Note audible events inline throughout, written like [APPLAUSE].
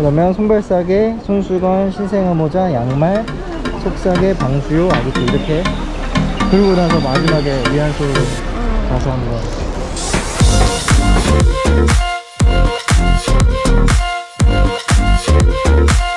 그러면 손발싸개, 손수건, 신생아 모자, 양말, 속싸개, 방수요, 아기토 이렇게 그리고 나서 마지막에 위안소로 가서 한번. 어머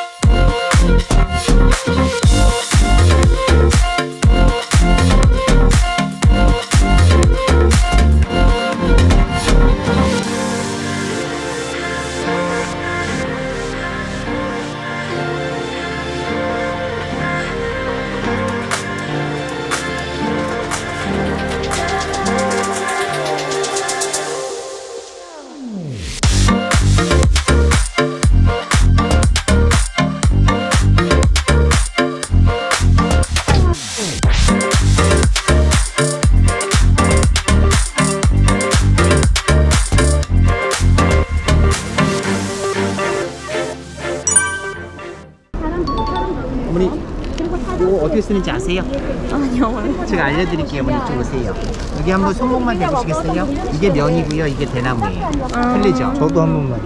어떻게 쓰는지 아세요? 아니요. 제가 알려드릴게요 어머니 이쪽 오세요 여기 한번 손목만 대보시겠어요? 이게 면이고요 이게 대나무예요 틀리죠? 저도 한 번만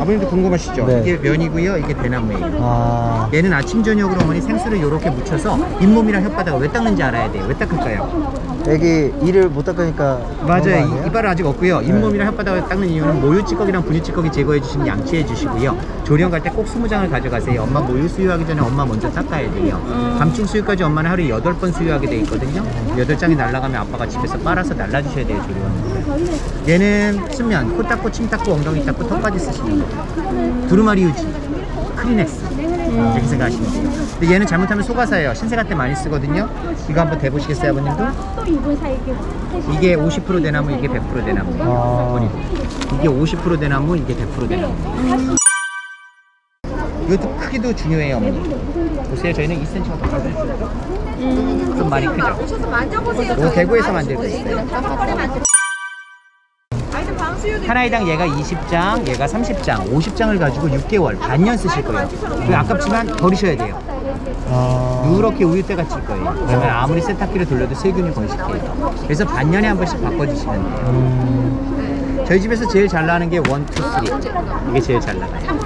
아버님도 궁금하시죠? 네. 이게 면이고요 이게 대나무예요 아 얘는 아침 저녁으로 어머니 생수를 이렇게 묻혀서 잇몸이랑 혓바닥을 왜 닦는지 알아야 돼요 왜 닦을까요? 애기 이를 못 닦으니까 맞아요. 이, 이빨은 아직 없고요. 잇몸이랑 혓바닥을 닦는 이유는 모유 찌꺼기랑 분유 찌꺼기 제거해 주시면 양치해 주시고요. 조리원 갈 때 꼭 20장을 가져가세요. 엄마 모유 수유하기 전에 엄마 먼저 닦아야 돼요. 감충 수유까지 엄마는 하루에 8번 수유하게 돼 있거든요. 8장이 날아가면 아빠가 집에서 빨아서 날라주셔야 돼요, 조리원. 얘는 수면, 코 닦고 침 닦고 엉덩이 닦고 턱까지 쓰시는 거예요. 두루마리 유지, 크리넥스. 이렇게 생각하시면 돼요. 근데 얘는 잘못하면 속아서예요. 신세가 때 많이 쓰거든요. 이거 한번 대보시겠어요, 아버님도? 이게 50% 대나무, 이게 100% 대나무. 아. 이게 50% 대나무, 이게 100% 대나무. 이것도 크기도 중요해요, 어머니. 보세요, 저희는 2cm가 더 가져주죠. 좀 많이 크죠? 이거 대구에서 만들고 있어요. 하나의당 얘가 20장, 얘가 30장, 50장을 가지고 6개월, 반년 쓰실 거예요. 그리고 아깝지만 버리셔야 돼요. 아 누렇게 우유때 같을 거예요. 그러면 아무리 세탁기를 돌려도 세균이 번식해요. 그래서 반년에 한 번씩 바꿔주시면 돼요. 음, 저희 집에서 제일 잘 나는 게 원, 투, 쓰리. 이게 제일 잘 나가요.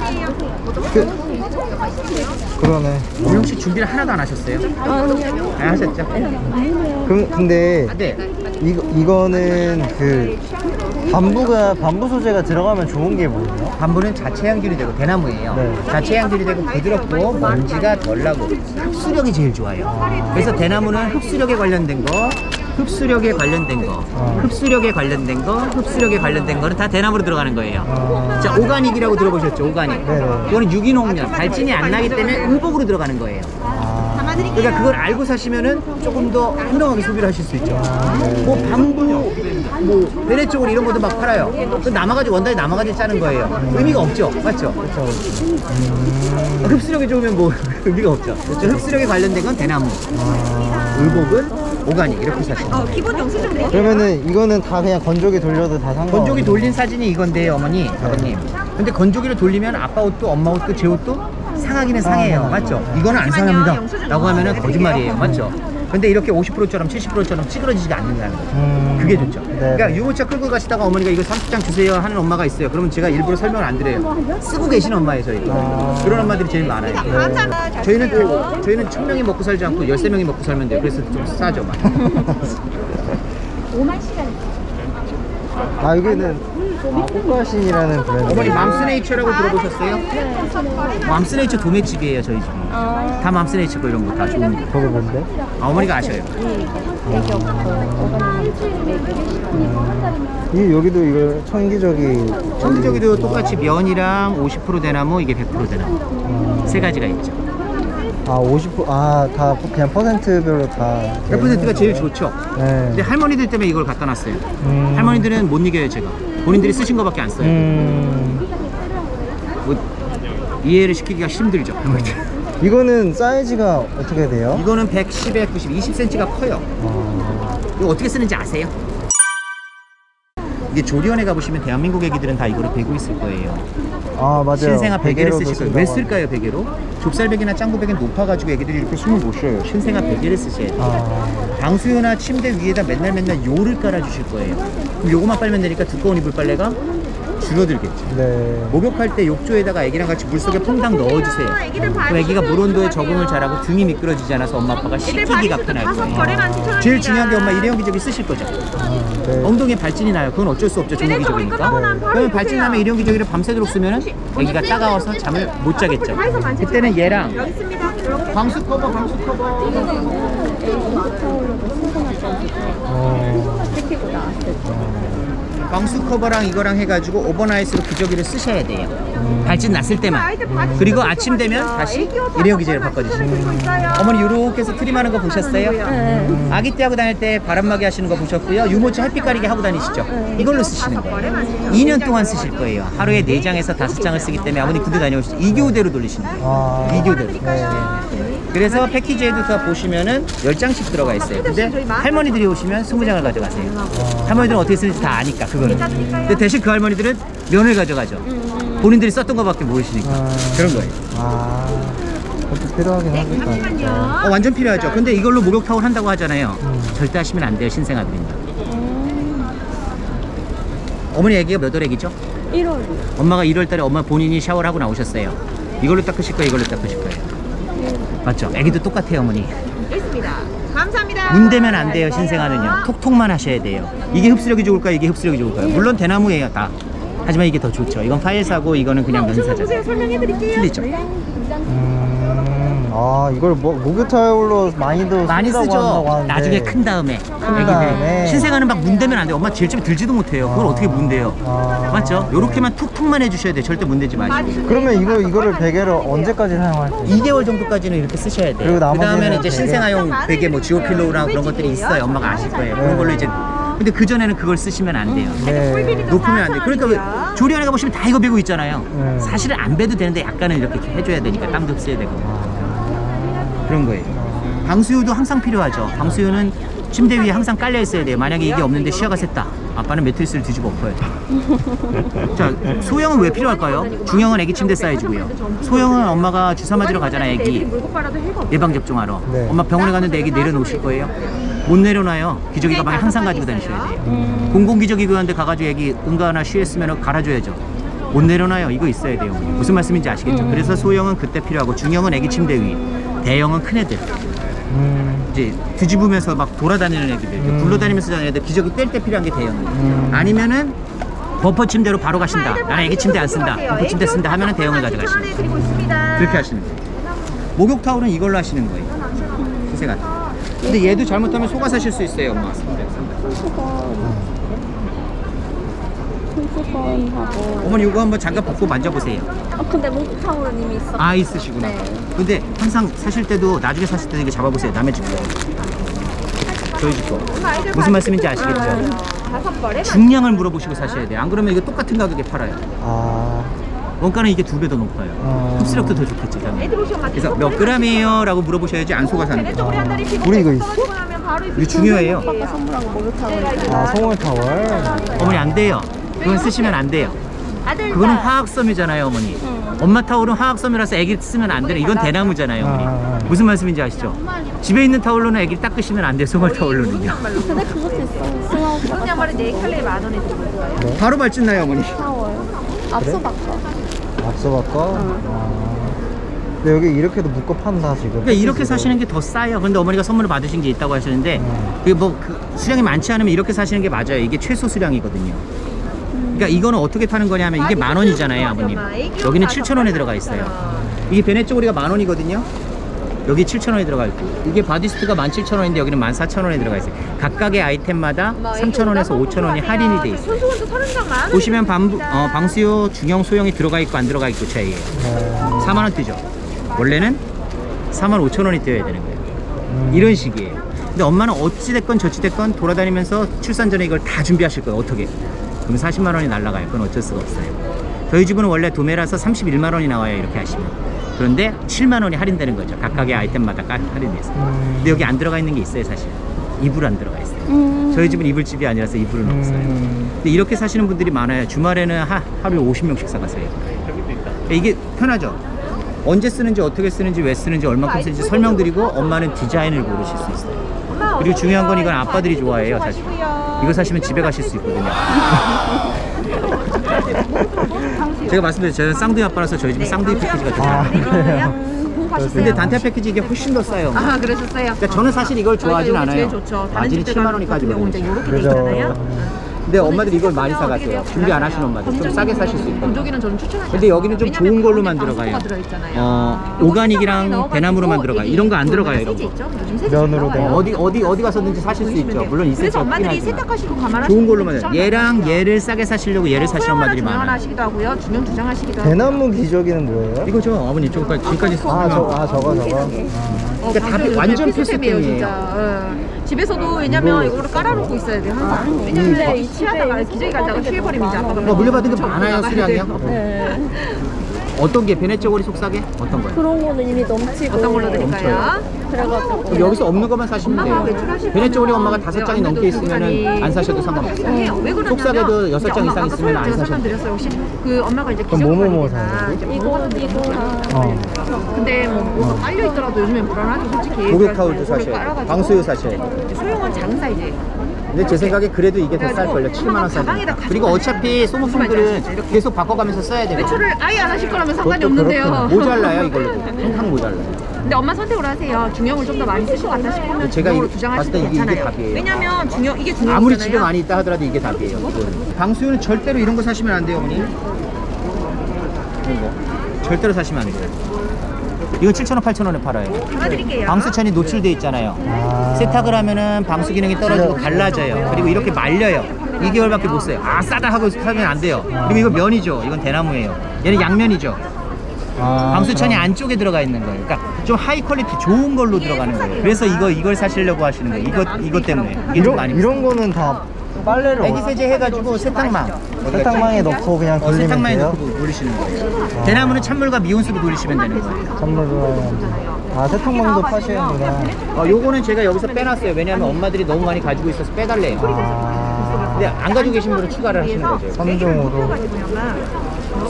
그러네 우리 혹시 준비를 하나도 안 하셨어요? 아, 하셨죠? 그, 근데 아, 네. 이거, 이거는 그 반부가 반부 소재가 들어가면 좋은 게 뭐예요? 반부는 자체 향균이 되고 대나무예요. 네. 자체 향균이 되고 부드럽고 먼지가 덜 나고 흡수력이 제일 좋아요. 그래서 대나무는 흡수력에 관련된 거, 흡수력에 관련된 거, 아. 흡수력에 관련된 거, 흡수력에 관련된 거는 다 대나무로 들어가는 거예요. 아, 자, 오가닉이라고 들어보셨죠? 오가닉. 네네. 그거는 유기농약, 발진이 안 나기 때문에 의복으로 들어가는 거예요. 아, 그러니까 그걸 알고 사시면은 조금 더 현명하게 소비를 하실 수 있죠. 뭐 방부, 뭐 베네 쪽으로 이런 것도 막 팔아요. 그 남아가지고 원단이 남아가지고 짜는 거예요. 의미가 없죠, 맞죠? 그쵸. 아, 흡수력이 좋으면 뭐 [LAUGHS] 의미가 없죠. 저 흡수력에 관련된 건 대나무, 아, 의복은 오가닉 이렇게 사시면 돼요. 기본 영수증 내. 그러면은 이거는 다 그냥 건조기 돌려도 다 상관. 건조기 돌린 사진이 이건데요, 어머니, 아버님. 근데 건조기를 돌리면 아빠 옷도 엄마 옷도 제 옷도 상하기는 상해요, 아, 맞죠? 이거는 안 상합니다. 라고 하면은 거짓말이에요, 맞죠? 근데 이렇게 50%처럼 70%처럼 찌그러지지가 않는다는 거죠. 음, 그게 좋죠. 네. 그러니까 유모차 끌고 가시다가 어머니가 이거 30장 주세요 하는 엄마가 있어요. 그러면 제가 일부러 설명을 안 드려요. 쓰고 계시는 엄마예요, 저희. 아. 그런 엄마들이 제일 많아요. 네. 저희는 또 저희는 천 명이 먹고 살지 않고 열세 명이 먹고 살면 돼요. 그래서 좀 싸죠, 막. [LAUGHS] 아 여기는 아, 꽃가신이라는 브랜드. 어머니 맘스네이처라고 들어보셨어요? 맘스네이처 도매집이에요, 저희 집이. 다 맘스네이처 거 이런 거 다 좋은 거. 거기 뭔데? 아, 어머니가 아셔요. 이 여기도 이거 청기저기. 청기저기도 똑같이 면이랑 50% 대나무, 이게 100% 대나무. 세 가지가 있죠. 아 50%. 아다 그냥 퍼센트별로 다. 100%가 제일 좋죠. 네. 근데 할머니들 때문에 이걸 갖다 놨어요. 음. 할머니들은 못 이겨요, 제가. 본인들이 쓰신 거밖에 안 써요. 음. 뭐, 이해를 시키기가 힘들죠, 할머니들. 이거는 사이즈가 어떻게 돼요? 이거는 110에 90, 20cm가 커요. 아, 이거 어떻게 쓰는지 아세요? 이게 조리원에 가보시면 대한민국 애기들은 다 이거를 베고 있을 거예요. 아 맞아요. 신생아 베개를 쓰실 거예요. 왜 쓸까요, 베개로? 좁쌀 베개나 짱구 베개는 높아가지고 애기들이 이렇게 숨을 못 쉬어요. 신생아 베개를 쓰셔야 돼요. 아, 방수유나 침대 위에다 맨날 맨날 요를 깔아주실 거예요. 그럼 요거만 빨면 되니까 두꺼운 이불 빨래가 줄어들겠죠. 네. 목욕할 때 욕조에다가 애기랑 같이 물속에 퐁당 넣어주세요. 그럼 애기가 물 온도에 적응을 잘하고 등이 미끄러지지 않아서 엄마 아빠가 씻기기가 편할 거예요. 제일 중요한 게 엄마 일회용 기저귀 쓰실 거죠. 아, 네. 엉덩이에 발진이 나요. 그건 어쩔 수 없죠. 종이 기저귀니까. 그러면 발진 나면 일회용 기저귀를 밤새도록 쓰면 애기가 따가워서 잠을 못 자겠죠. 그때는 얘랑 방수 커버, 방수 커버. 어, 시키고 나왔을 때. 방수 커버랑 이거랑 해가지고 오버나이트로 기저귀를 쓰셔야 돼요. 발진 났을 때만. 그리고 아침 되면 다시 일회용 기저귀를 바꿔주시면 돼요. 어머니 요렇게 해서 트림하는 거 보셨어요? 네. 아기 때 하고 다닐 때 바람막이 하시는 거 보셨고요. 유모차 햇빛 가리개 하고 다니시죠? 이걸로 쓰시는 거예요. 2년 동안 쓰실 거예요. 하루에 4장에서 5장을 쓰기 때문에 아버님 군대 다녀오시죠. 2교대로 돌리시는 거예요. 아, 2교대로. 그래서 패키지에도 다 보시면은 10장씩 들어가 있어요. 근데 할머니들이 오시면 20장을 가져가세요. 할머니들은 어떻게 쓰는지 다 아니까 그거는. 근데 대신 그 할머니들은 면을 가져가죠. 본인들이 썼던 거밖에 모르시니까. 아. 그런 거예요. 아, 그것도 필요하긴 하겠다. 어, 완전 필요하죠. 근데 이걸로 목욕 타월 한다고 하잖아요. 절대 하시면 안 돼요, 신생아들입니다. 어머니 애기가 몇월 애기죠? 1월. 엄마가 1월 달에 엄마 본인이 샤워를 하고 나오셨어요. 이걸로 닦으실 거예요, 이걸로 닦으실 거예요. 맞죠? 애기도 똑같아요, 어머니. 있습니다. 감사합니다. 문대면 안 돼요, 신생아는요. 톡톡만 하셔야 돼요. 이게 흡수력이 좋을까요? 이게 흡수력이 좋을까요? 물론 대나무예요, 다. 하지만 이게 더 좋죠. 이건 파일사고 이거는 그냥 면사죠. 보세요. 설명해 드릴게요. 틀리죠? 음, 아, 이걸 뭐, 목욕타올로 많이도 많이 쓴다고 쓰죠. 한다고 하는데. 나중에 큰 다음에. 애기들. 다음에. 신생아는 막 문대면 안 돼 요. 엄마 제일 쯤 들지도 못해요. 그걸 아. 어떻게 문대요? 아. 맞죠? 요렇게만 툭툭만 해주셔야 돼 요. 절대 문대지 마시고. 그러면 이거, 이거를 베개로 언제까지 사용할 수 있어요? 2개월 정도까지는 이렇게 쓰셔야 돼요. 그리고 그 나머지는 다음에는 이제 되게- 신생아용 베개 뭐 지오필로우랑 그런 것들이 있어요. 엄마가 아실 거예요. 그런 걸로 이제. 근데 그 전에는 그걸 쓰시면 안 돼요. 네. 높으면 안 돼. 그러니까 조리 안에 가보시면 다 이거 베고 있잖아요. 네. 사실은 안 베도 되는데 약간은 이렇게 해줘야 되니까 땀도 흡수해야 되고 그런 거예요. 방수유도 항상 필요하죠. 방수유는 침대 위에 항상 깔려 있어야 돼요. 만약에 이게 없는데 시야가 샜다. 아빠는 매트리스를 뒤집어 엎어요. 자, 소형은 왜 필요할까요? 중형은 애기 침대 사이즈고요. 소형은 엄마가 주사 맞으러 가잖아요, 애기. 물고 빨아도 해가 없어. 예방 접종하러. 네. 엄마 병원에 갔는데 애기 내려놓으실 거예요? 못 내려놔요. 기저귀 가방에 항상 가지고 다니셔야 돼요. 공공 기저귀 교환대 가가지고 애기 응가 하나 쉬했으면 갈아줘야죠. 못 내려놔요. 이거 있어야 돼요. 무슨 말씀인지 아시겠죠? 그래서 소형은 그때 필요하고 중형은 애기 침대 위, 대형은 큰 애들. 음, 이제 뒤집으면서 막 돌아다니는 애기들, 음. 굴러다니면서 다니는 애들 기저귀 뗄 때 필요한 게 대형이에요. 음. 아니면은 버퍼 침대로 바로 가신다. 나는 애기 침대 안 쓴다. 버퍼 침대 쓴다 하면은 대형을 가져가시면. 그렇게 하시면 돼요. 목욕 타올은 이걸로 하시는 거예요. 신생아. 근데 얘도 잘못하면 속아 사실 수 있어요, 엄마. 손수건하고. 어머니 이거 한번 잠깐 벗고 만져보세요. 아 근데 목타올은 이미 있어. 아 있으시구나. 네. 근데 항상 사실 때도 나중에 사실 때도 이거 잡아보세요. 남의 집 거. 저희 집 거. 무슨 말씀인지 아시겠죠? 다섯 벌에 중량을 물어보시고 사셔야 돼요. 안 그러면 이거 똑같은 가격에 팔아요. 아, 원가는 이게 두 배 더 높아요. 어. 흡수력도 더 좋겠지, 당연히. 그래서 몇 그램이에요? 라고 물어보셔야지 안 속아 사는 거죠. 우리 한 달이 피고 우리 이거 있어? 이게 중요해요. 아빠 선물하고 목욕타올. 아, 송월타월. 어머니 안 돼요. 그건 쓰시면 안 돼요. 아들 그거는 화학섬이잖아요, 어머니. 엄마 타올은 화학섬이라서 애기 쓰면 안 되는. 이건 대나무잖아요, 어머니. 아, 아. 무슨 말씀인지 아시죠? 집에 있는 타올로는 애기 닦으시면 안 돼요, 소말 타올로는요. 근데 그것도 있어. 승아 오빠가 양말에 네 켤레 만 원에 주는 거예요. 바로 발진 나요, 어머니. 타월. 앞서 바꿔. 앞서 바꿔? 아. 근데 여기 이렇게도 묶어 판다, 지금. 그러니까 이렇게 사시는 게 더 싸요. 근데 어머니가 선물을 받으신 게 있다고 하시는데 음. 그게 뭐 그 수량이 많지 않으면 이렇게 사시는 게 맞아요. 이게 최소 수량이거든요. 그러니까 이거는 어떻게 파는 거냐면 이게 만 원이잖아요, 아버님. 여기는 7천 원에 들어가 있어요. 이게 베네 쪼그리가 만 원이거든요. 여기 7천 원에 들어가 있고 이게 바디스트가 17,000원인데 여기는 14,000원에 들어가 있어요. 각각의 아이템마다 3,000원에서 5,000원이 할인이 돼 있어요. 보시면 방, 어, 방수요 중형 소형이 들어가 있고 안 들어가 있고 차이예요. 어, 4만 원 뛰죠. 원래는 4만 5천 원이 뛰어야 되는 거예요. 음. 이런 식이에요. 근데 엄마는 어찌 됐건 저찌 됐건 돌아다니면서 출산 전에 이걸 다 준비하실 거예요. 어떻게? 그럼 40만 원이 날라가요. 그건 어쩔 수가 없어요. 저희 집은 원래 도매라서 31만 원이 나와요. 이렇게 하시면. 그런데 7만 원이 할인되는 거죠. 각각의 아이템마다 까- 할인돼서. 음. 근데 여기 안 들어가 있는 게 있어요, 사실. 이불 안 들어가 있어요. 음. 저희 집은 이불집이 아니라서 이불은 없어요. 음. 근데 이렇게 사시는 분들이 많아요. 주말에는 하, 하루에 50명씩 사가세요. 이게 편하죠. 언제 쓰는지 어떻게 쓰는지 왜 쓰는지 얼마큼 쓰는지 설명드리고 엄마는 디자인을 고르실 수 있어요. 그리고 중요한 건 이건 아빠들이 좋아해요, 사실. 이거 사시면 집에 가실 수 있거든요. [LAUGHS] 제가 말씀드렸죠. 저는 쌍둥이 아빠라서 저희 집에 쌍둥이 패키지가 아 들어요. 그래요? 근데 단체 패키지 이게 훨씬 더 싸요. 아 그러셨어요? 그러니까 저는 사실 이걸 좋아하진 저희가 않아요. 제일 좋죠. 다른 마진이 집들 7만 원까지 같은 경우는 이제. 요렇게 돼 그죠. 있잖아요. 근데 엄마들이 이걸 많이 사가세요. 준비 안 하시는 엄마들 좀 싸게 사실 수 있거든요. 건조기는 저는 추천하지 근데 여기는 좀 좋은 걸로만 들어가요. 어, 오가닉이랑 대나무로만 들어가요. 이 이런 거안 그 들어가요, 이런 거. 면으로 잘된 나와요. 어디 어디 어디 가서든지 사실 수 있죠. 물론 그래서 엄마들이 필요하지만 세탁하시고 감안하시는 좋은 걸로만 해요. 얘랑. 얘를 싸게 사시려고 얘를 사시는 엄마들이 중형 많아요. 하시기도 하고요. 중형 두장 하시기도 하고. 대나무 기저귀는 뭐예요? 이거죠, 어머니 지금까지 지금까지 아, 저, 아 저거 저거 어, 그러니까 답이 완전 필수템이에요, 필수템이에요. 진짜. 어. 집에서도 왜냐면 이거를 깔아놓고 있어야 돼요 항상. 왜냐면 이 취하다가 기저귀 갈다가 취해버리면 이제 아빠가 뭐 물려받은 게저 많아요, 수량이요? 돼요. 네. 어떤 게 베네쪼고리 속삭에? 어떤 거요? 그런 거는 이미 넘치고 어떤 걸로 드릴까요? 그래가지고 그럼 여기서 없는 것만 사시면 돼요. 베네쪼고리 거면 엄마가 다섯 장이 아무래도 넘게 장이 안 사셔도 상관없어요. 왜 그러냐면 속삭여도 여섯 장 이상 있으면 안 사셔도 설명드렸어요. 혹시 그 엄마가 이제 그럼 관리나 사야 이제 이거 이거랑 어. 근데 뭐 뭐가 깔려 있더라도 요즘엔 불안하죠 솔직히. 고객 타올도 사셔야 돼요. 깔아가지고 방수유 사셔야 돼요. 이제 소형은 장사 이제. 근데 제 생각에 그래도 이게 더 쌀 걸요. 7만 원. 가방에다 그리고. 어차피 소모품들은. 계속 바꿔가면서 써야 돼요. 외출을 아예 안 하실 거라면 상관이 없는데요. 모자라요 이걸로도. 항상 모자라요. 근데 엄마 선택을 하세요. 중형을 좀 더 많이 쓰실 것 같다 싶으면 제가 중형으로 이- 두장 봤을 하시면 때 이게- 이게 괜찮아요. 답이에요. 왜냐면 중형 이게 중형이잖아요. 아무리 집에 많이 있다 하더라도 이게 답이에요. 이거는. 방수유는 절대로 이런 거 사시면 안 돼요, 어머니. 이거 절대로 사시면 안 돼요. 이건 7,000원, 8,000원에 팔아요. 담아드릴게요. 방수천이 노출돼 있잖아요. 아. 세탁을 하면은 방수 기능이 떨어지고 갈라져요. 그리고 이렇게 말려요. 2개월밖에 못 써요. 아 싸다 하고 사면 안 돼요. 그리고 이거 면이죠. 이건 대나무예요. 얘는 양면이죠. 아, 방수천이 그럼. 안쪽에 들어가 있는 거예요. 그러니까 좀 하이 퀄리티 좋은 걸로 들어가는 거예요. 그래서 이거 이걸 사시려고 하시는 거예요. 이거 이것 때문에 이게 좀 이런, 많이 이런 거는 다 빨래를 애기 세제 해가지고 세탁망 세탁망에 넣고 그냥 어, 돌리면 세탁망에 돼요? 넣고 돌리시는 거예요. 대나무는 찬물과 미온수로 돌리시면 되는 거예요. 선물로 아 세탁망도 파시는구나 어, 요거는 제가 여기서 빼놨어요. 왜냐하면 엄마들이 너무 많이 가지고 있어서 빼달래요. 아 근데 안 가지고 계신 분은 추가를 하시는 거죠. 선종으로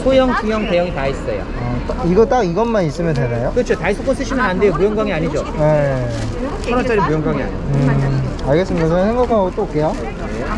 소형, 중형, 대형이 다 있어요. 어, 딱- 이거 딱 이것만 있으면 되나요? 그렇죠. 다 섞어 쓰시면 안 돼요. 무형광이 아니죠. 네 천 원짜리 무형광이 아니에요. 음, 알겠습니다 저는 행복하고 또 올게요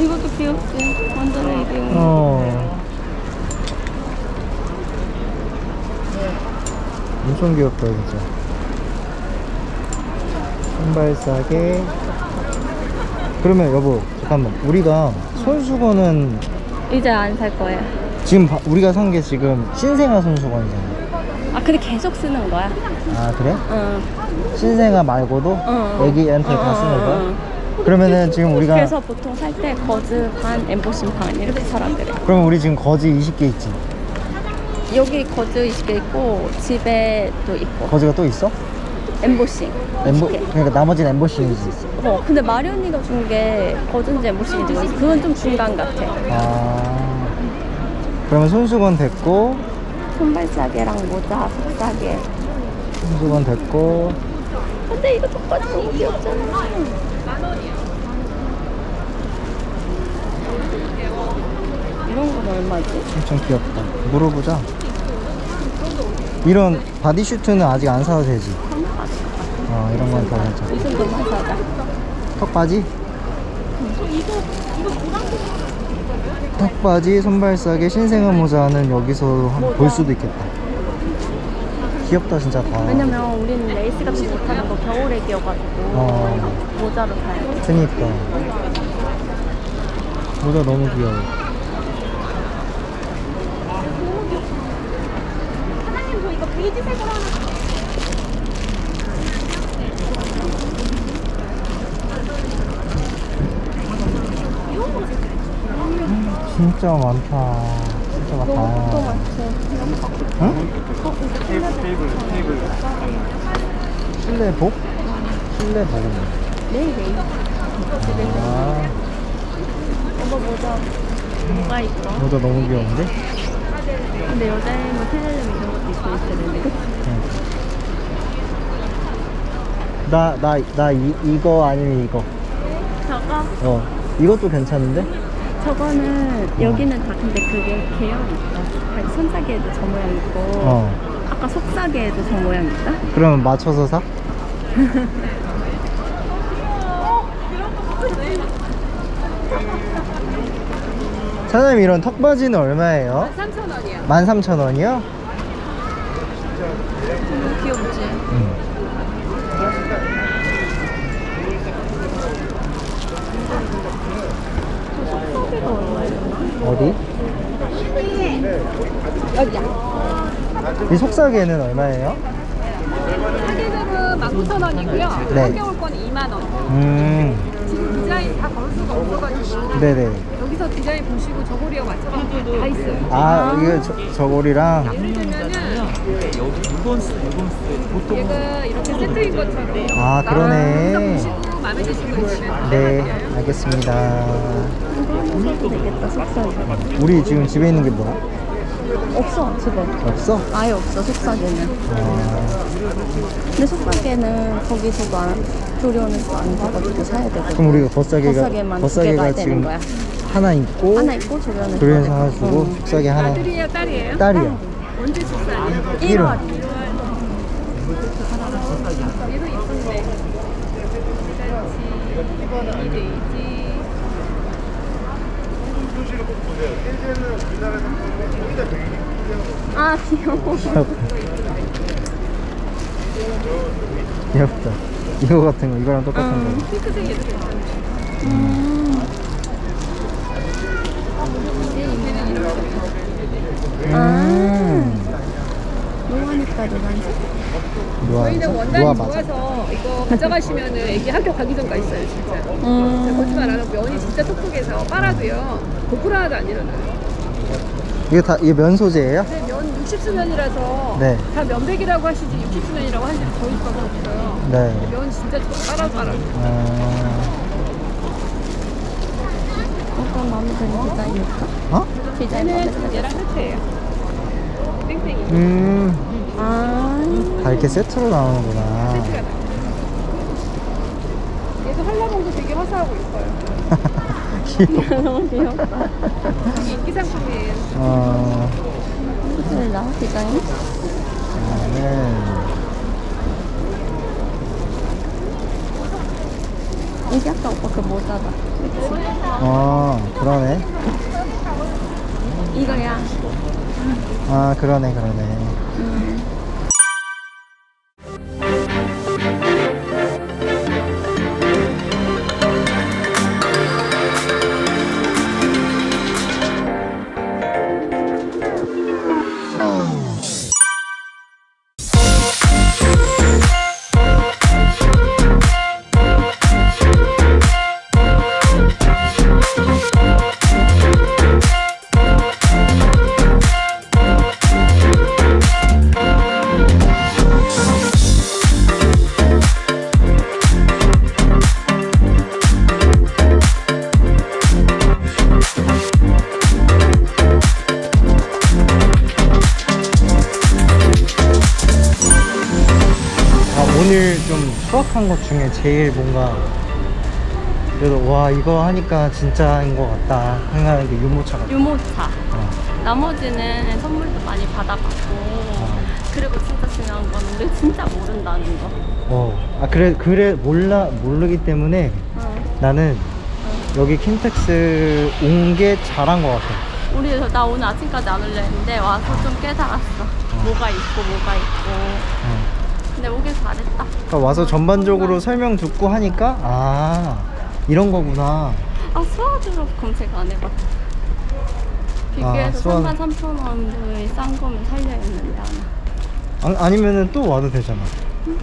이것도 귀엽지? 완전 애기용 어. 엄청 귀엽다 진짜. 신발 싸게. 그러면 여보 잠깐만. 우리가 손수건은 이제 안 살 거야. 지금 바- 우리가 산 게 지금 신생아 손수건이잖아. 아 근데 계속 쓰는 거야? 아 그래? 응. 신생아 말고도? 어. 애기한테 다 어, 쓰는 어, 거야? 어. 그러면은 지금 우리가 그래서 보통 살 때 거즈 반 엠보싱 반 이렇게 그래 그럼 우리 지금 거지 20개 있지? 여기 거즈 20개 있고 집에 또 있고. 거지가 또 있어? 엠보싱 엠보 20개. 그러니까 나머지는 엠보싱이지. 어 근데 마리 언니가 준 게 거즈인지 엠보싱인지 그건 좀 중간 같아. 아. 그러면 손수건 됐고 손발싸개랑 모자 속싸개 손수건 됐고 근데 이거 똑같이 너무 귀엽잖아 이런 건 얼마지? 엄청 귀엽다. 물어보자. 이런 바디슈트는 아직 안 사도 되지? 어 이런 건다 괜찮아 이 정도만 사자. 턱바지? 턱바지, 손발싸개, 신생아 모자는 여기서 한번 볼 수도 있겠다. 귀엽다 진짜 다. 왜냐면 우리는 레이스 같은 거 못하는 거 겨울에 끼어가지고 어. 모자로 사야 돼. 그니까 모자 너무 귀여워 이거 베이지색으로 하나 진짜 많다 진짜 너무 또 많다 많지 응? 실내복? 실내복은 내일 내일 아 오빠 모자 뭐가 있어? 모자 너무 귀여운데? 근데 여자애 뭐 텔레름 이런 것도 있고 있어야 되는데 그치? 나, 나, 나 이, 이거 아니면 이거. 저거? 어. 이것도 괜찮은데? 저거는 여기는 다 근데 그게 계열이 있다 다 손싸개에도 저 모양 있고 어. 아까 속싸개에도 저 모양 있다? 그러면 맞춰서 사? [LAUGHS] 사장님 이런 턱바지는 얼마예요? 3,000원이야. 13,000원이요? 귀엽지? 얼마예요? 어디? 이 속사계는 얼마예요? 사계절은 19,000원이고요. 네. 한겨울 거는 2만 원. 음, 지금 디자인 다 걸 수가 없어가지고 네네. 여기서 디자인 보시고 저고리와 맞춰가지고 다 있어요. 아, 이거 저, 저고리랑. 예를 들면은 여기 6원 쓰 6원 쓰 보통 얘가 이렇게 세트인 것처럼 아, 그러네. 보시고 마음에 드신 거 있으면 네, 알겠습니다. 되겠다 우리 지금 집에 있는 게 뭐야? 없어 집에 없어? 아예 없어 속싸개는 아, 근데 속싸개는 거기서도 안, 조리원에서 안 사가지고 사야 되거든 그럼 우리가 겉사계가, 겉사계만 두 개가 되는 지금 거야 하나 있고, 하나 있고 조리원에서 조리에서 사야 하나 돼. 주고, 응. 속사계 하나. 아들이에요 딸이에요? 딸이야. 언제 출산이에요? 1월 얘도 이쁜데 이데이지 아 귀여워 귀엽다. 이거 같은 거, 이거랑 똑같은 거. 핑크색 얘도 괜찮네 음. 얘 인제는 이런 거 음. 노하니까 노란색 저희는 원단이? 좋아서 이거 가져가시면은 애기 학교 가기 전까지 있어요 진짜 음. 거짓말 안 하고 면이 진짜 톡톡해서 빨아도요 고프로 하나도 안 일어나요 이게 다, 이게 면 소재예요? 근데 면 60수면이라서 네. 다 면백이라고 하시지 60수면이라고 하시지 저희 거는 없어요 네. 면 진짜 좋아 빨아 빨아 아, 어떤 마음에 드는 디자인 있어? 어? 디자인 마음에 얘는 드는 얘랑 끝이에요 음, 아 다 이렇게 세트로 나오는구나. 세트가 얘도 한라봉도 되게 화사하고 예뻐요 귀여워. 너무 귀엽다 이게 인기 상품이에요 어, 무슨 나 디자인? 나는, 이게 아까 오빠 그 모자다 그치? 어, 그러네. 이거야 아, 그러네, 그러네. 음. 것 중에 제일 뭔가 그래도 와 이거 하니까 진짜인 것 같다 생각하는 게 유모차 같아. 유모차. 어. 나머지는 선물도 많이 받아봤고. 그리고 진짜 중요한 건 우리 진짜 모른다는 거. 어. 아 그래 그래 몰라 모르기 때문에 어. 나는 여기 킨텍스 온 게 잘한 것 같아. 우리 나 오늘 아침까지 안 올려 했는데 와서 좀 깨달았어. 뭐가 있고 뭐가 있고. 어. 근데 오길 잘했다. 그러니까 와서 전반적으로 설명 듣고 하니까 아 이런 거구나. 아 수화드로 검색 안 해봤어. 비교해서 수화- 3만 3천 원을 싼 거면 살려 안 와. 아, 아니면은 또 와도 되잖아. 음.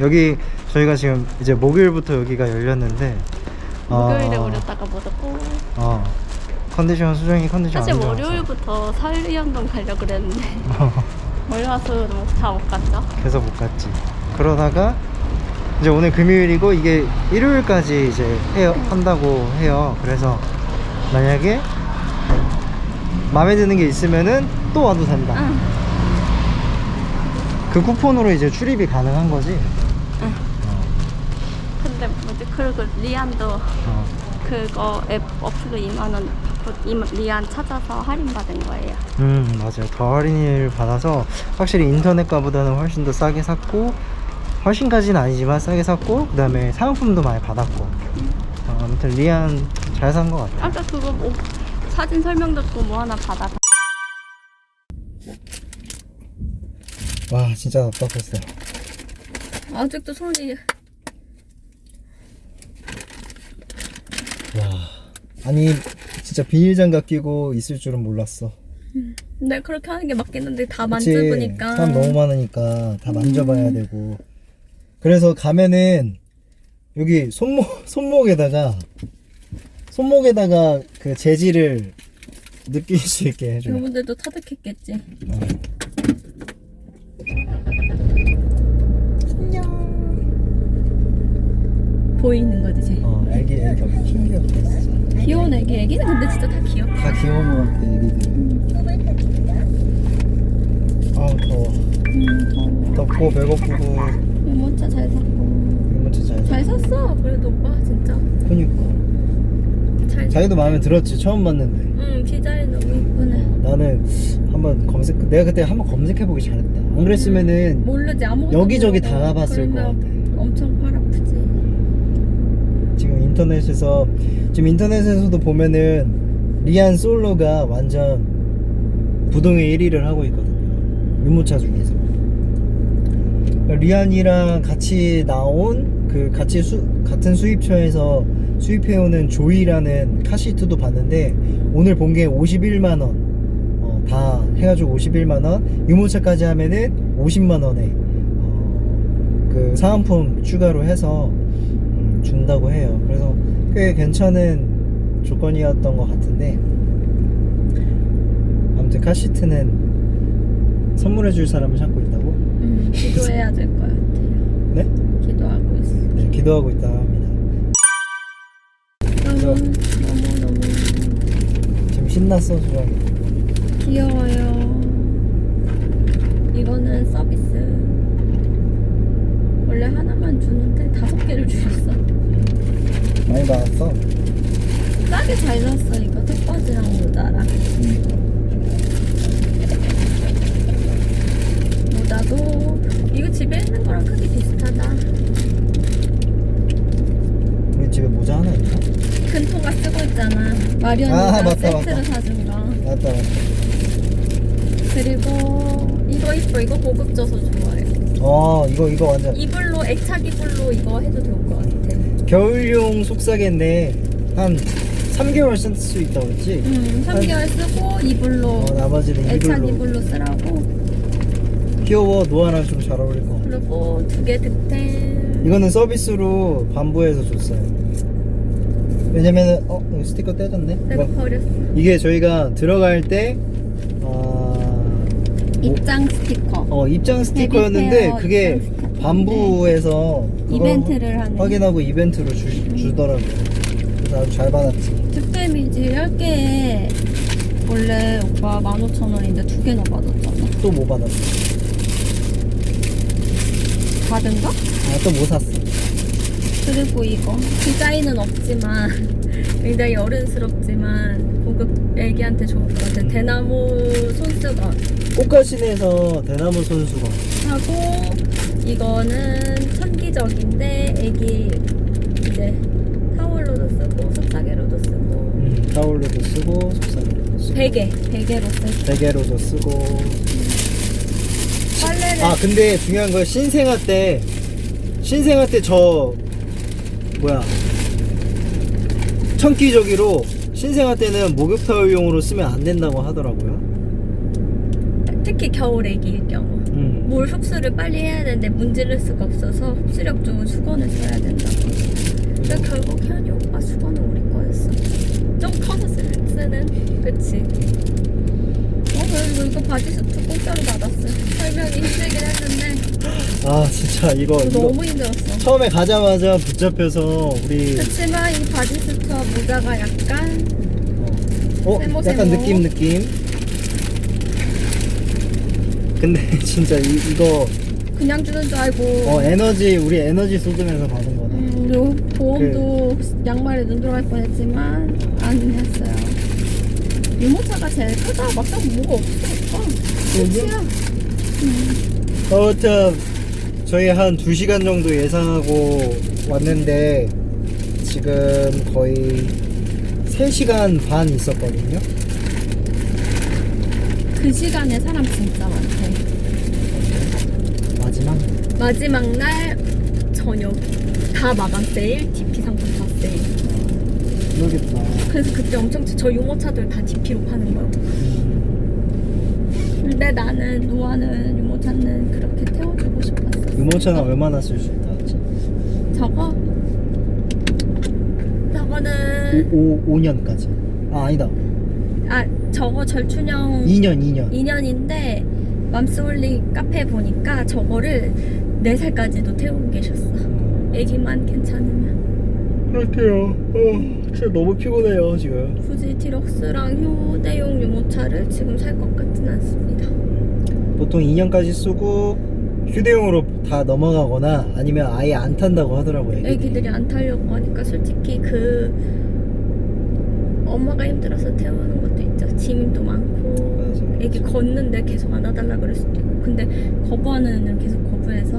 여기 저희가 지금 이제 목요일부터 여기가 열렸는데 목요일에 어, 오렸다가 못 왔고? 어 컨디션 수정이 컨디션 사실 안 좋아서. 월요일부터 살리현동 가려고 그랬는데 [LAUGHS] 월화수 다못 갔죠 그래서 못 갔지 그러다가 이제 오늘 금요일이고 이게 일요일까지 이제 해요, 한다고 해요 그래서 만약에 마음에 드는 게 있으면은 또 와도 된다. 응. 그 쿠폰으로 이제 출입이 가능한 거지. 근데 뭐지 그리고 리안도 어. 그거 앱 어플로 2만 원 리안 찾아서 할인 받은 거예요. 음 맞아요. 더 할인을 받아서 확실히 인터넷가보다는 훨씬 더 싸게 샀고 훨씬까지는 아니지만 싸게 샀고 그 다음에 사은품도 많이 받았고 어, 아무튼 리안 잘 산 것 같아. 아까 그거 뭐 사진 설명 듣고 뭐 하나 받아. 와 진짜 답답했어요. 아직도 손이 와 아니 진짜 비닐 장갑 끼고 있을 줄은 몰랐어. 근데 그렇게 하는 게 맞겠는데 다 그치? 만져보니까 사람 너무 많으니까 다 만져봐야 되고 그래서 가면은 여기 손목 [LAUGHS] 손목에다가 손목에다가 그 재질을 느낄 수 있게 해줘 요. 여러분들도 터득했겠지. 어. 보이는 거지 쟤. 어, 애기 신기하다 진짜. 귀여운 애기. 애기는 근데 진짜 다 귀엽다. 다 귀여운 것 같아 애기들. 아우 더워. 음. 덥고 배고프고 유모차 잘 샀고. 것도 잘. 잘 샀어. 그래도 오빠 진짜. 그니까 잘. 자기도 마음에 들었지 처음 봤는데. 응 디자인 너무 이쁘네. 나는 한번 검색 내가 그때 한번 검색해 보기 잘했다. 안 그랬으면은 모르지 아무것도 여기저기 다 가봤을 것 같아. 엄청 인터넷에서 지금 인터넷에서도 보면은 리안 솔로가 완전 부동의 1위를 하고 있거든요. 유모차 중에서. 리안이랑 같이 나온 그 같이 수, 같은 수입처에서 수입해오는 조이라는 카시트도 봤는데 오늘 본 게 51만 원. 어, 다 해가지고 51만 원. 유모차까지 하면은 50만 원에 어, 그 사은품 추가로 해서 음, 준다고 해요. 그래서 꽤 괜찮은 조건이었던 것 같은데 아무튼 카시트는 선물해줄 사람을 찾고 있다고? 음, 기도해야 될 것 같아요. 네? 기도하고 있어. 네, 기도하고 있다고 합니다. 너무 너무 너무 지금 신났어, 수정이. 귀여워요. 이거는 서비스. 원래 하나만 주셨어. 많이 받았어. 싸게 잘 이거 턱받이랑 모자랑. 모자도 이거 집에 있는 거랑 크게 비슷하다. 우리 집에 모자 하나 있나? 근토가 쓰고 있잖아. 마리언이가 아, 맞다, 세트로 맞다. 사준 거. 맞다, 맞다. 그리고 이거 이뻐. 이거 고급져서 좋아해. 어, 이거, 이거 완전. 이불로 액착 이불로 이거 해도 좋을 것 같아. 겨울용 속삭인데, 한 3개월 쓸 수 있다고 했지? 음, 3개월 쓰고 이불로 어, 나머지는 액착 이불로. 이불로 쓰라고. 귀여워, 노아랑 좀 잘 어울릴 것 같아. 그리고 두 개 득템. 이거는 서비스로 반부에서 줬어요. 왜냐면은, 어, 여기 스티커 떼졌네? 내가 이거- 버렸어. 이게 저희가 들어갈 때, 아, 입장 스티커. 어, 입장 스티커였는데, 베비페어 그게 입장 반부에서 이벤트를 하네. 확인하고 이벤트로 주, 주더라고요. 그래서 아주 잘 받았지. 득템이지 10개에 원래 오빠 15,000원인데 두 개나 받았잖아. 또 뭐 받았어? 받은가? 아, 또 뭐 샀어? 그리고 이거 디자인은 없지만 [LAUGHS] 굉장히 어른스럽지만 고급 애기한테 좋을 것 같아. 대나무 손수건 꽃가신에서 대나무 손수건. 하고 이거는 천기적인데 애기 이제 타월로도 쓰고 속삭이로도 쓰고 음, 타올로도 쓰고, 속삭이로도 쓰고. 베개 베개로 쓰고 베개로도 쓰고. 빨래를 아, 근데 중요한 건 신생아 때, 신생아 때 저, 뭐야. 천기저기로 신생아 때는 목욕타올용으로 쓰면 안 된다고 하더라고요. 특히 겨울 애기일 경우 음. 물 흡수를 빨리 해야 되는데 문지를 수가 없어서 흡수력 좋은 수건을 써야 된다고 근데 결국 현이 오빠 수건은 우리 거였어 좀 커서 쓰, 쓰는 그치 어 그리고 이거 바디수트 공짜로 받았어 설명이 힘들긴 했는데 아, 진짜 이거, 이거. 너무 힘들었어 처음에 가자마자 붙잡혀서 우리 그치만 이 바디수트와 모자가 약간 어, 어 약간. 느낌 느낌 근데 [LAUGHS] 진짜 이, 이거 그냥 주는 줄 알고 어 에너지 우리 에너지 쏟으면서 받은 거다 음, 요 보험도 그 양말에 눈 들어갈 뻔했지만 안 했어요. 유모차가 제일 크다. 막상 뭐가 없어. 끝이야. 아무튼 저희 한 2시간 정도 예상하고 왔는데 지금 거의 3시간 반 있었거든요 그 시간에 사람 진짜 많대. 마지막 날 저녁 다 마감 세일, DP 상품 다 세일. 그러겠다 그래서 그때 엄청 저 유모차들 다 DP로 파는 거야. 근데 나는 노아는 유모차는 그렇게 태워주고 싶었어. 유모차는 얼마나 쓸 수 있다? 저거 저거는 5, 5년까지 아 아니다 아 저거 절춘형 2년 2년 2년인데 맘스홀리 카페 보니까 저거를 4살까지도 태우고 계셨어. 애기만 괜찮으면. 그럴게요 어, 진짜 너무 피곤해요 지금 굳이 티럭스랑 휴대용 유모차를 지금 살 것 같진 않습니다. 보통 2년까지 쓰고 휴대용으로 다 넘어가거나 아니면 아예 안 탄다고 하더라고요 애기들이. 애기들이 안 타려고 하니까 솔직히 그 엄마가 힘들어서 태우는 것도 있죠. 짐도 많고 맞아. 애기 걷는데 계속 안아달라 그럴 수도 있고 근데 거부하는 애는 계속 거부해서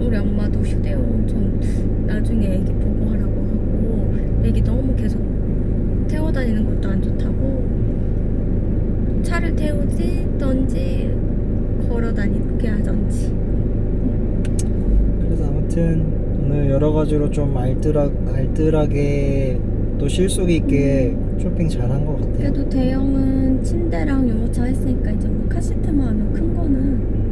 우리 엄마도 휴대용 좀 나중에 애기 보고 하라고 하고 애기 너무 계속 태워 다니는 것도 안 좋다고 차를 태우지 던지 걸어 다니게 하던지 그래서 아무튼 오늘 여러 가지로 좀 알뜰하, 알뜰하게 또 실속 있게 쇼핑 잘한 것 같아요. 그래도 대형은 침대랑 유모차 했으니까 이제 우리 카시트만 하면 큰 거는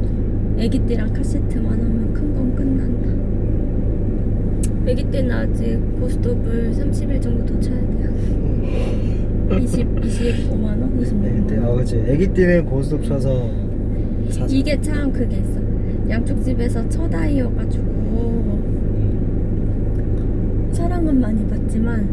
애기띠랑 카시트만 하면 큰 건 끝난다. 애기띠는 아직 고스톱을 30일 정도 더 쳐야 돼요. 20, 25만 원? 26만 네, 네, 아 원? 그치. 애기 때는 고스톱 쳐서 사서. 이게 참 그게 있어. 양쪽 집에서 첫아이여가지고 사랑은 많이 받지만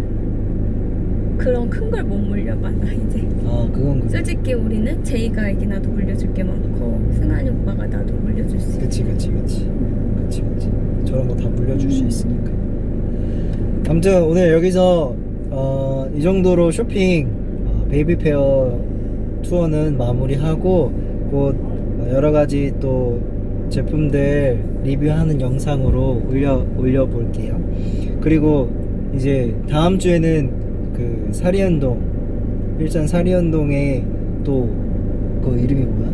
그런 큰 걸 못 물려받아 이제. 아 그건 그. 솔직히 우리는 제이가 애기 나도 물려줄 게 많고 승환이 오빠가 나도 물려줄 수 있어. 그치 그치 그치. 그치 그치. 저런 거 다 물려줄 수 있으니까. 아무튼 오늘 여기서 어, 이 정도로 쇼핑 어, 베이비 페어 투어는 마무리하고 곧 여러 가지 또 제품들 리뷰하는 영상으로 올려 올려 볼게요. 그리고 이제 다음 주에는 그 사리현동 일산 사리현동에 또 그 이름이 뭐야?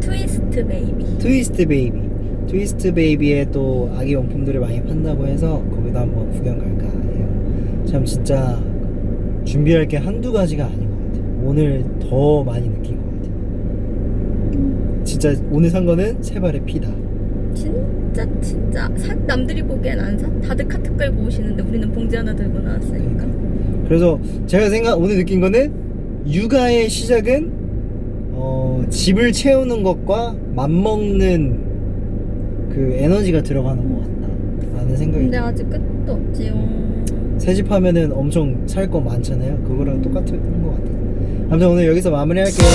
트위스트 베이비. 트위스트 베이비. 트위스트 베이비에 또 아기 용품들을 많이 판다고 해서 거기도 한번 구경 갈까 해요. 참 진짜 준비할 게 한두 가지가 아닌 것 같아요. 오늘 더 많이 느낀 것 같아요. 진짜 오늘 산 거는 세 발의 피다. 진짜 진짜 사, 남들이 보기엔 안 사. 다들 카트 끌고 오시는데 우리는 봉지 하나 들고 나왔으니까. 그 래서 제가 생각 오늘 느낀 거는 육아의 시작은 어, 집을 채우는 것과 맞먹는 그 에너지가 들어가는 것 같다 라는 생각이 근데. 아직 끝도 없지요. 새집 하면은 엄청 살 거 많잖아요. 그거랑 똑같은 것 같아요. 아무튼 오늘 여기서 마무리할게요.